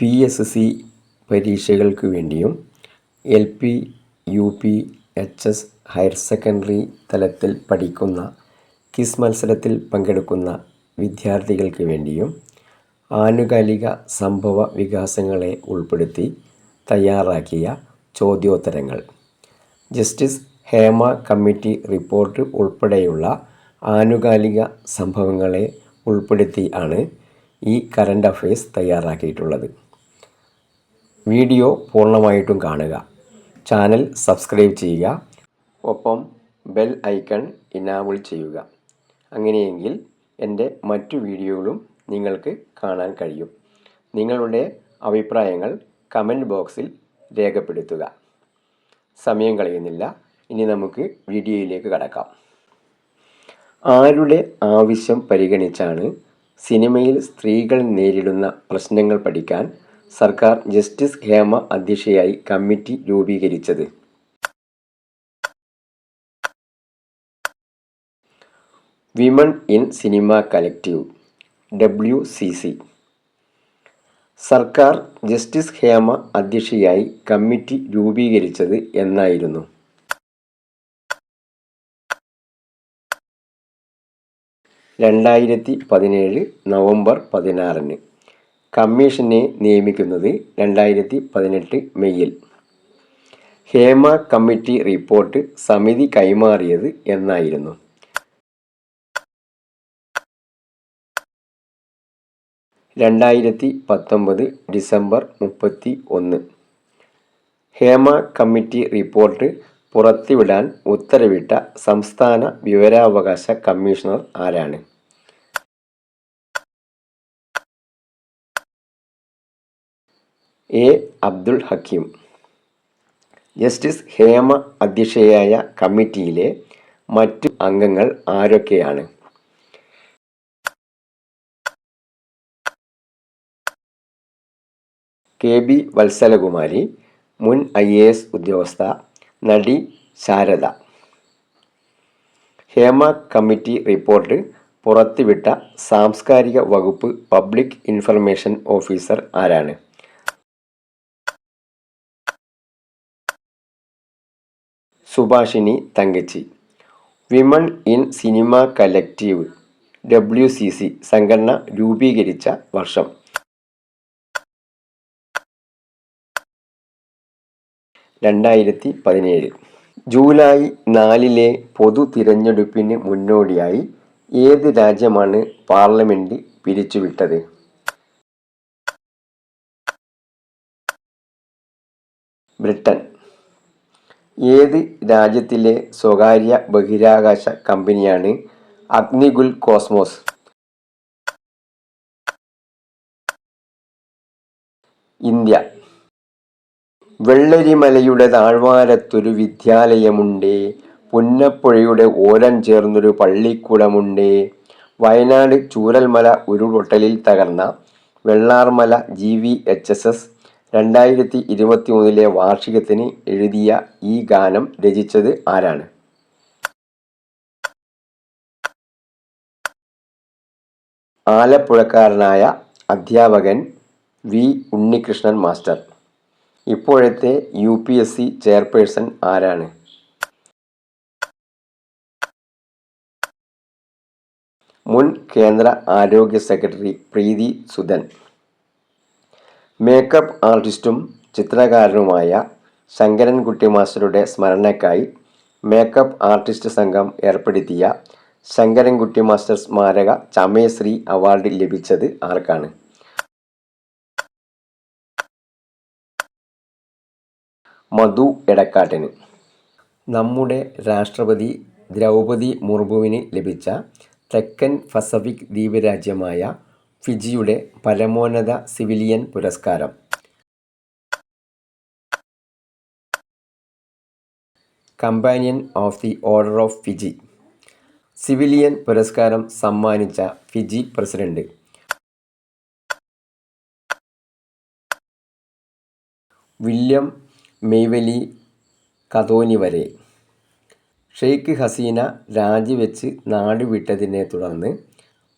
P S C പരീക്ഷകൾക്ക് വേണ്ടിയും L P U P H S higher secondary തലത്തിൽ പഠിക്കുന്ന ക്വിസ് മത്സരത്തിൽ പങ്കെടുക്കുന്ന വിദ്യാർത്ഥികൾക്ക് വേണ്ടിയും ആനുകാലിക സംഭവ വികാസങ്ങളെ ഉൾപ്പെടുത്തി തയ്യാറാക്കിയ ചോദ്യോത്തരങ്ങൾ. ജസ്റ്റിസ് ഹേമ കമ്മിറ്റി റിപ്പോർട്ട് ഉൾപ്പെടെയുള്ള ആനുകാലിക സംഭവങ്ങളെ ഉൾപ്പെടുത്തി ആണ് ഈ കറണ്ട് അഫയേഴ്സ് തയ്യാറാക്കിയിട്ടുള്ളത്. വീഡിയോ പൂർണമായിട്ടും കാണുക. ചാനൽ സബ്സ്ക്രൈബ് ചെയ്യുക. ഒപ്പം ബെൽ ഐക്കൺ ഇനാബിൾ ചെയ്യുക. അങ്ങനെയെങ്കിൽ എന്റെ മറ്റു വീഡിയോകളും നിങ്ങൾക്ക് കാണാൻ കഴിയും. നിങ്ങളുടെ അഭിപ്രായങ്ങൾ കമന്റ് ബോക്സിൽ രേഖപ്പെടുത്തുക. സമയം കളയുന്നില്ല. ഇനി നമുക്ക് വീഡിയോയിലേക്ക് കടക്കാം. ആരുടെ ആവശ്യം പരിഗണിച്ചാണ് സിനിമയിൽ സ്ത്രീകൾ നേരിടുന്ന പ്രശ്നങ്ങൾ പഠിക്കാൻ സർക്കാർ ജസ്റ്റിസ് ഹേമ അധ്യക്ഷയായി കമ്മിറ്റി രൂപീകരിച്ചത്. Women in cinema collective W C C. സർക്കാർ ജസ്റ്റിസ് ഹേമ അധ്യക്ഷയായി കമ്മിറ്റി രൂപീകരിച്ചത് എന്നായിരുന്നു. രണ്ടായിരത്തി പതിനേഴ് നവംബർ പതിനാറിന്. കമ്മീഷനെ നിയമിക്കുന്നത് രണ്ടായിരത്തി പതിനെട്ട് മെയ്യിൽ. ഹേമ കമ്മിറ്റി റിപ്പോർട്ട് സമിതി കൈമാറിയത് എന്നായിരുന്നു. രണ്ടായിരത്തി പത്തൊമ്പത് ഡിസംബർ മുപ്പത്തി ഒന്ന് ഹേമ കമ്മിറ്റി റിപ്പോർട്ട് പുറത്തുവിടാൻ ഉത്തരവിട്ട സംസ്ഥാന വിവരാവകാശ കമ്മീഷണർ ആരാണ്? എ അബ്ദുൾ ഹക്കീം. ജസ്റ്റിസ് ഹേമ അധ്യക്ഷയായ കമ്മിറ്റിയിലെ മറ്റു അംഗങ്ങൾ ആരൊക്കെയാണ്? കെ ബി വത്സലകുമാരി മുൻ ഐ എ എസ് ഉദ്യോഗസ്ഥ നടി ശാരദ. ഹേമ കമ്മിറ്റി റിപ്പോർട്ട് പുറത്തുവിട്ട സാംസ്കാരിക വകുപ്പ് പബ്ലിക് ഇൻഫർമേഷൻ ഓഫീസർ ആരാണ്? Subhashini Thankachi. Women in cinema collective W C C സംഘടന രൂപീകരിച്ച വർഷം. രണ്ടായിരത്തി പതിനേഴ് ജൂലൈ നാലിലെ പൊതു തിരഞ്ഞെടുപ്പിന് മുന്നോടിയായി ഏത് രാജ്യമാണ് പാർലമെന്റ് പിരിച്ചുവിട്ടത്? ബ്രിട്ടൻ. ഏത് രാജ്യത്തിലെ സ്വകാര്യ ബഹിരാകാശ കമ്പനിയാണ് അഗ്നിഗുൽ കോസ്മോസ്? ഇന്ത്യ. വെള്ളരിമലയുടെ താഴ്വാരത്തൊരു വിദ്യാലയമുണ്ട്. പുന്നപ്പുഴയുടെ ഓരം ചേർന്നൊരു പള്ളിക്കുടമുണ്ട്. വയനാട് ചൂരൽമല ഉരുൾപൊട്ടലിൽ തകർന്ന. Vellarmala G V H S S രണ്ടായിരത്തി ഇരുപത്തി മൂന്നിലെ വാർഷികത്തിന് എഴുതിയ ഈ ഗാനം രചിച്ചത് ആരാണ്? ആലപ്പുഴക്കാരനായ അധ്യാപകൻ വി ഉണ്ണികൃഷ്ണൻ മാസ്റ്റർ. ഇപ്പോഴത്തെ U P S C chairperson ആരാണ്? മുൻ കേന്ദ്ര ആരോഗ്യ സെക്രട്ടറി പ്രീതി സുധൻ. മേക്കപ്പ് ആർട്ടിസ്റ്റും ചിത്രകാരനുമായ ശങ്കരൻകുട്ടി മാസ്റ്ററുടെ സ്മരണയ്ക്കായി മേക്കപ്പ് ആർട്ടിസ്റ്റ് സംഘം ഏർപ്പെടുത്തിയ ശങ്കരൻകുട്ടി മാസ്റ്റർ സ്മാരക ചമയശ്രീ അവാർഡ് ലഭിച്ചത് ആർക്കാണ്? മധു എടക്കാട്ടിന്. നമ്മുടെ രാഷ്ട്രപതി ദ്രൗപതി മുർമുവിന് ലഭിച്ച തെക്കൻ പസഫിക് ദ്വീപ് രാജ്യമായ ഫിജിയുടെ പരമോന്നത സിവിലിയൻ പുരസ്കാരം. Companion of the order of Fiji. Civilian പുരസ്കാരം സമ്മാനിച്ച Fiji president. William Maivalili Katonivere. Sheikh Hasina രാജിവെച്ച് നാടുവിട്ടതിനെ തുടർന്ന്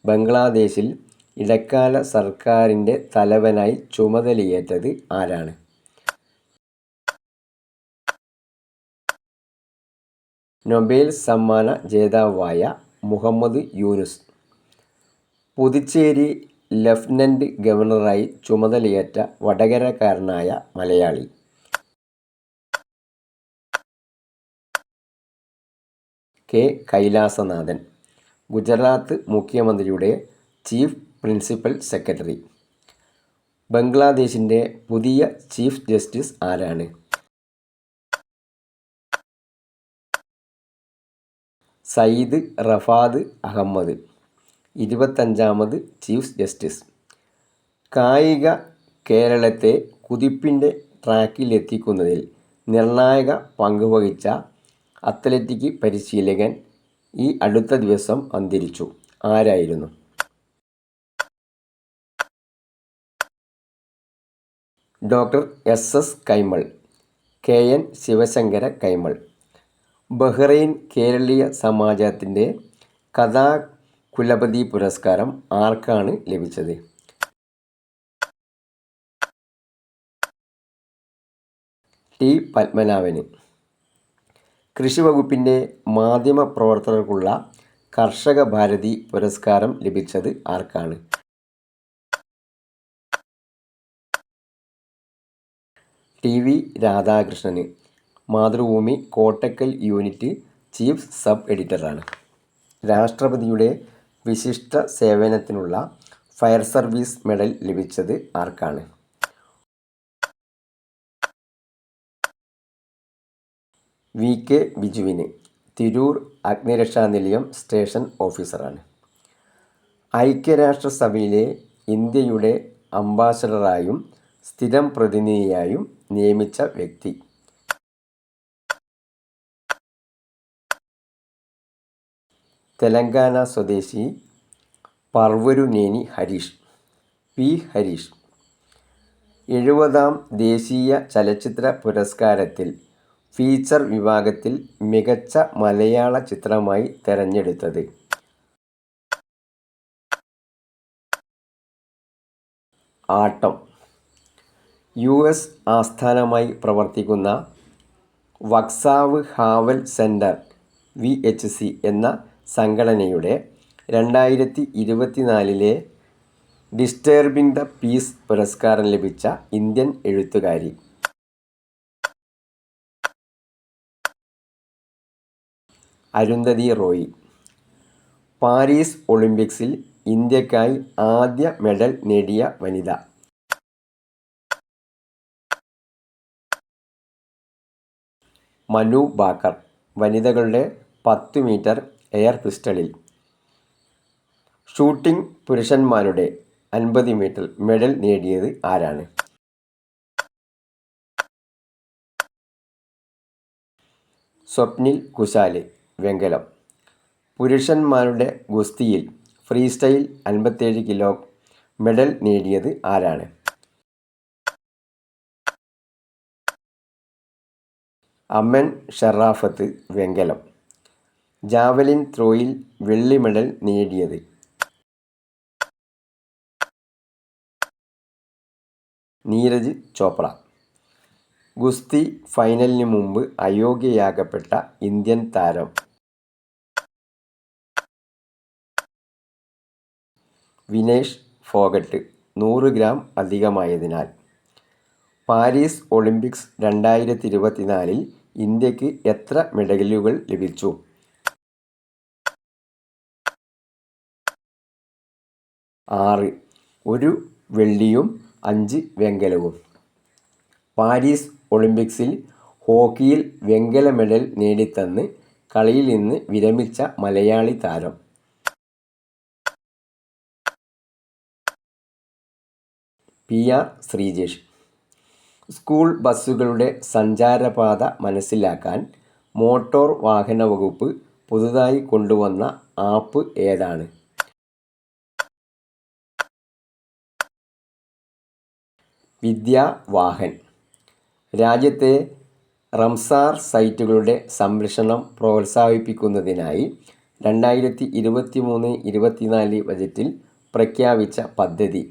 ബംഗ്ലാദേശിൽ ഇടക്കാല സർക്കാരിന്റെ തലവനായി ചുമതലയേറ്റത് ആരാണ്? നൊബേൽ സമ്മാന ജേതാവായ മുഹമ്മദ് യൂനുസ്. പുതുച്ചേരി ലഫ്റ്റനന്റ് ഗവർണറായി ചുമതലയേറ്റ വടകരക്കാരനായ മലയാളി. കെ കൈലാസനാഥൻ. ഗുജറാത്ത് മുഖ്യമന്ത്രിയുടെ ചീഫ് പ്രിൻസിപ്പൽ സെക്രട്ടറി. ബംഗ്ലാദേശിന്റെ പുതിയ ചീഫ് ജസ്റ്റിസ് ആരാണ്? സയ്യിദ് റഫാദ് അഹമ്മദ് ഇരുപത്തഞ്ചാമത് ചീഫ് ജസ്റ്റിസ്. കായിക കേരളത്തെ കുതിപ്പിന്റെ ട്രാക്കിലെത്തിക്കുന്നതിൽ നിർണായക പങ്കുവഹിച്ച അത്ലറ്റിക് പരിശീലകൻ ഈ അടുത്ത ദിവസം അന്തരിച്ചു. ആരായിരുന്നു? Doctor S S Kaimal K N Sivasankara Kaimal. Bahrain Keraleeya സമാജത്തിന്റെ കഥാ കുലപതി പുരസ്കാരം ആർക്കാണ് ലഭിച്ചത്? ടി പത്മനാഭന്. കൃഷി വകുപ്പിന്റെ മാധ്യമ പ്രവർത്തകർക്കുള്ള കർഷക ഭാരതി പുരസ്കാരം ലഭിച്ചത് ആർക്കാണ്? ടി വി രാധാകൃഷ്ണന്. Mathrubhumi Kottakkal unit chief sub എഡിറ്ററാണ്. രാഷ്ട്രപതിയുടെ വിശിഷ്ട സേവനത്തിനുള്ള ഫയർ സർവീസ് മെഡൽ ലഭിച്ചത് ആർക്കാണ്? വി. കെ. ബിജുവിന് തിരൂർ അഗ്നിരക്ഷാ നിലയം സ്റ്റേഷൻ ഓഫീസറാണ്. ഐക്യരാഷ്ട്രസഭയിലെ ഇന്ത്യയുടെ അംബാസഡറായും സ്ഥിരം പ്രതിനിധിയായും നിയമിച്ച വ്യക്തി. തെലങ്കാന സ്വദേശി പർവരുനേനി ഹരീഷ്. പി. ഹരീഷ്. എഴുപതാം ദേശീയ ചലച്ചിത്ര പുരസ്കാരത്തിൽ ഫീച്ചർ വിഭാഗത്തിൽ മികച്ച മലയാള ചിത്രമായി തെരഞ്ഞെടുത്തത്. ആട്ടം. യു എസ് ആസ്ഥാനമായി പ്രവർത്തിക്കുന്ന Vaclav Havel center V H C എന്ന സംഘടനയുടെ രണ്ടായിരത്തി ഇരുപത്തിനാലിലെ ഡിസ്റ്റേർബിംഗ് ദ പീസ് പുരസ്കാരം ലഭിച്ച ഇന്ത്യൻ എഴുത്തുകാരി. അരുന്ധതി റോയി. പാരീസ് ഒളിമ്പിക്സിൽ ഇന്ത്യക്കായി ആദ്യ മെഡൽ നേടിയ വനിത. മനു ബാക്കർ വനിതകളുടെ പത്ത് മീറ്റർ എയർ പിസ്റ്റളിൽ ഷൂട്ടിംഗ് പുരുഷന്മാരുടെ അൻപത് മീറ്റർ മെഡൽ നേടിയത് ആരാണ്? സ്വപ്നിൽ കുശാൽ വെങ്കലം. പുരുഷന്മാരുടെ ഗുസ്തിയിൽ ഫ്രീ സ്റ്റൈൽ അൻപത്തേഴ് കിലോ മെഡൽ നേടിയത് ആരാണ്? അമ്മൻ ഷറാഫത്ത് വെങ്കലം. ജാവലിൻ ത്രോയിൽ വെള്ളി മെഡൽ നേടിയത്. നീരജ് ചോപ്ര. ഗുസ്തി ഫൈനലിന് മുമ്പ് അയോഗ്യയാകപ്പെട്ട ഇന്ത്യൻ താരം. വിനേഷ് ഫോഗട്ട് നൂറ് ഗ്രാം അധികമായതിനാൽ. പാരീസ് ഒളിമ്പിക്സ് രണ്ടായിരത്തി ഇരുപത്തിനാലിൽ ഇന്ത്യയ്ക്ക് എത്ര മെഡലുകൾ ലഭിച്ചു? ആറ്. ഒരു വെള്ളിയും അഞ്ച് വെങ്കലവും. പാരീസ് ഒളിമ്പിക്സിൽ ഹോക്കിയിൽ വെങ്കല മെഡൽ നേടിത്തന്ന് കളിയിൽ നിന്ന് വിരമിച്ച മലയാളി താരം. P R Sreejesh. സ്കൂൾ ബസ്സുകളുടെ സഞ്ചാരപാത മനസ്സിലാക്കാൻ മോട്ടോർ വാഹന വകുപ്പ് പുതുതായി കൊണ്ടുവന്ന ആപ്പ് ഏതാണ്? വിദ്യാവാഹൻ രാജ്യത്തെ റംസാർ സൈറ്റുകളുടെ സംരക്ഷണം പ്രോത്സാഹിപ്പിക്കുന്നതിനായി രണ്ടായിരത്തി ഇരുപത്തി മൂന്ന് ഇരുപത്തിനാല് ബജറ്റിൽ പ്രഖ്യാപിച്ച പദ്ധതി.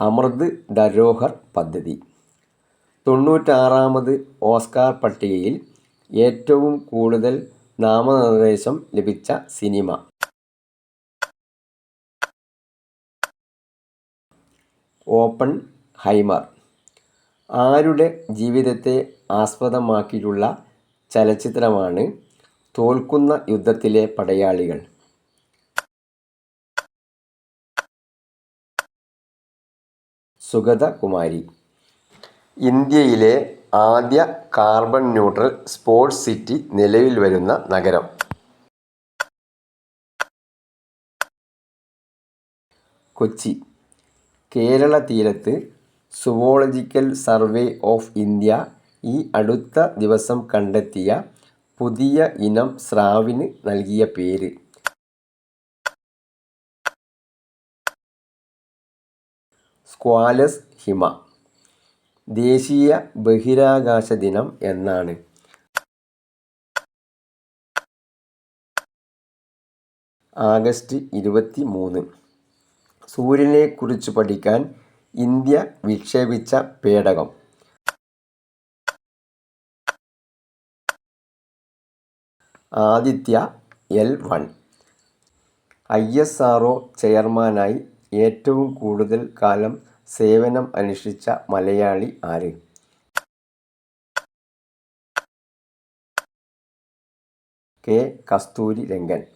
അമൃത് ധരോഹർ പദ്ധതി. തൊണ്ണൂറ്റാറാമത് ഓസ്കാർ പട്ടികയിൽ ഏറ്റവും കൂടുതൽ നാമനിർദ്ദേശം ലഭിച്ച സിനിമ. ഓപ്പൺ ഹൈമർ. ആരുടെ ജീവിതത്തെ ആസ്പദമാക്കിയുള്ള ചലച്ചിത്രമാണ് തോൽക്കുന്ന യുദ്ധത്തിലെ പടയാളികൾ? സുഗതകുമാരി. ഇന്ത്യയിലെ ആദ്യ കാർബൺ ന്യൂട്രൽ സ്പോർട്സ് സിറ്റി നിലവിൽ വരുന്ന നഗരം. കൊച്ചി. കേരള തീരത്ത് സുവോളജിക്കൽ സർവേ ഓഫ് ഇന്ത്യ ഈ അടുത്ത ദിവസം കണ്ടെത്തിയ പുതിയ ഇനം സ്രാവിന് നൽകിയ പേര്. സ്ക്വാലസ് ഹിമ. ദേശീയ ബഹിരാകാശ ദിനം എന്നാണ്. ആഗസ്റ്റ് ഇരുപത്തി മൂന്ന് സൂര്യനെക്കുറിച്ച് പഠിക്കാൻ ഇന്ത്യ വിക്ഷേപിച്ച പേടകം. Aditya L one. I S R O ചെയർമാനായി ഏറ്റവും കൂടുതൽ കാലം സേവനം അനുഷ്ഠിച്ച മലയാളി ആര്? കെ. കസ്തൂരി കസ്തൂരിരംഗൻ.